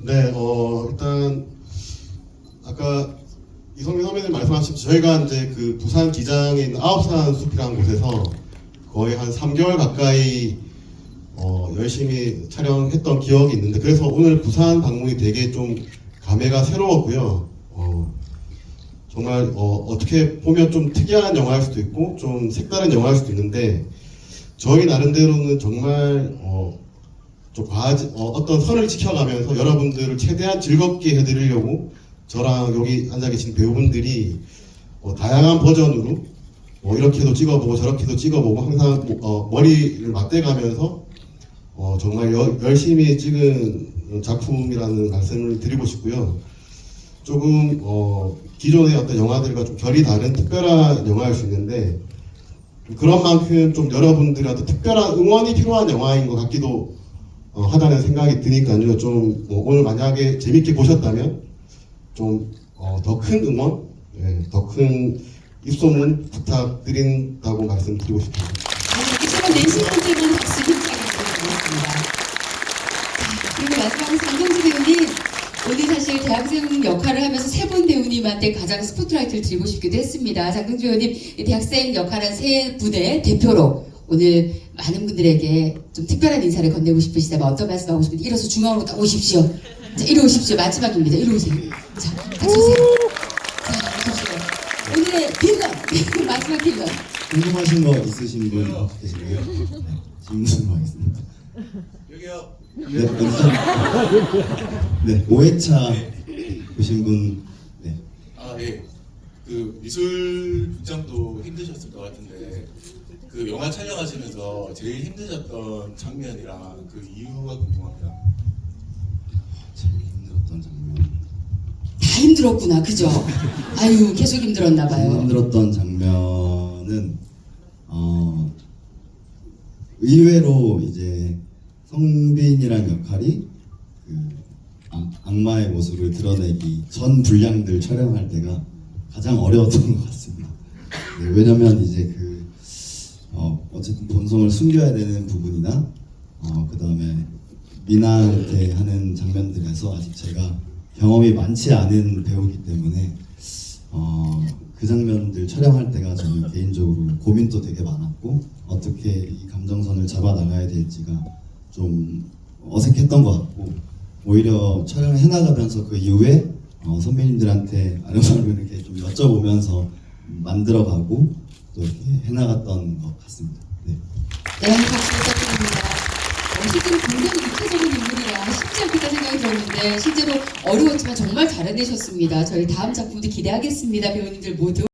네, 어, 일단 아까 이성민 선배님 말씀하신 저희가 이제 그 부산 기장에 있는 아홉산 숲이라는 곳에서 거의 한 3개월 가까이 어, 열심히 촬영했던 기억이 있는데 그래서 오늘 부산 방문이 되게 좀 감회가 새로웠고요. 어, 정말 어, 떻게 보면 좀 특이한 영화일 수도 있고 좀 색다른 영화일 수도 있는데 저희 나름대로는 정말 어, 좀 과하지, 어, 떤 선을 지켜가면서 여러분들을 최대한 즐겁게 해드리려고 저랑 여기 앉아 계신 배우분들이 어, 다양한 버전으로 뭐 이렇게도 찍어보고 저렇게도 찍어보고 항상 어, 머리를 맞대가면서 어, 정말 여- 열심히 찍은 작품이라는 말씀을 드리고 싶고요. 조금 어, 기존의 어떤 영화들과 좀 결이 다른 특별한 영화일 수 있는데 그런 만큼 좀 여러분들한테 특별한 응원이 필요한 영화인 것 같기도 어, 하다는 생각이 드니까요. 좀 뭐 오늘 만약에 재밌게 보셨다면 좀 더큰 응원, 예, 더큰 입소문 부탁드린다고 말씀드리고 싶습니다. 하지만 내신 분들은 박수 부탁드리겠습니다. 그리고 마지막으로 장경수 배우님 오늘 사실 대학생 역할을 하면서 세 분 배우님한테 가장 스포트라이트를 드리고 싶기도 했습니다. 장경수 배우님 이 대학생 역할한 세 분의 대표로 오늘 많은 분들에게 좀 특별한 인사를 건네고 싶으시다면 어떤 말씀하고 싶은지 일어서 중앙으로 딱 오십시오. 자, 이리 오십시오. 마지막입니다. 이리 오세요. 자, 같이 오세요. 자, 오십시오. 오늘의 빌런 마지막 빌런. 궁금하신 거 있으신 분 계시고요. 네, 질문 하겠습니다. 여기요. 네, 감사합니다. 네, 5회차 보신 분. 그 미술 분장도 힘드셨을 것 같은데 그 영화 촬영하시면서 제일 힘드셨던 장면이랑 그 이유가 궁금합니다. 제일 힘들었던 장면. 다 힘들었구나, 그죠? 아유, 계속 힘들었나 봐요. 힘들었던 장면은 어 의외로 이제 성빈이란 역할이 그 악- 악마의 모습을 드러내기 전 분량들 촬영할 때가 가장 어려웠던 것 같습니다. 네, 왜냐면 이제 그 어, 어쨌든 본성을 숨겨야 되는 부분이나 어, 그 다음에 미나한테 하는 장면들에서 아직 제가 경험이 많지 않은 배우기 때문에 어, 그 장면들 촬영할 때가 저는 개인적으로 고민도 되게 많았고 어떻게 이 감정선을 잡아 나가야 될지가 좀 어색했던 것 같고 오히려 촬영을 해나가면서 그 이후에 어, 선배님들한테 아름아름 이렇게 좀 여쭤보면서 만들어가고 또 이렇게 해나갔던 것 같습니다. 네. 네, 박수 부탁드립니다. 어, 실제로 굉장히 육체적인 인물이라 쉽지 않겠다 생각이 들었는데 실제로 어려웠지만 정말 잘 해내셨습니다. 저희 다음 작품도 기대하겠습니다. 배우님들 모두.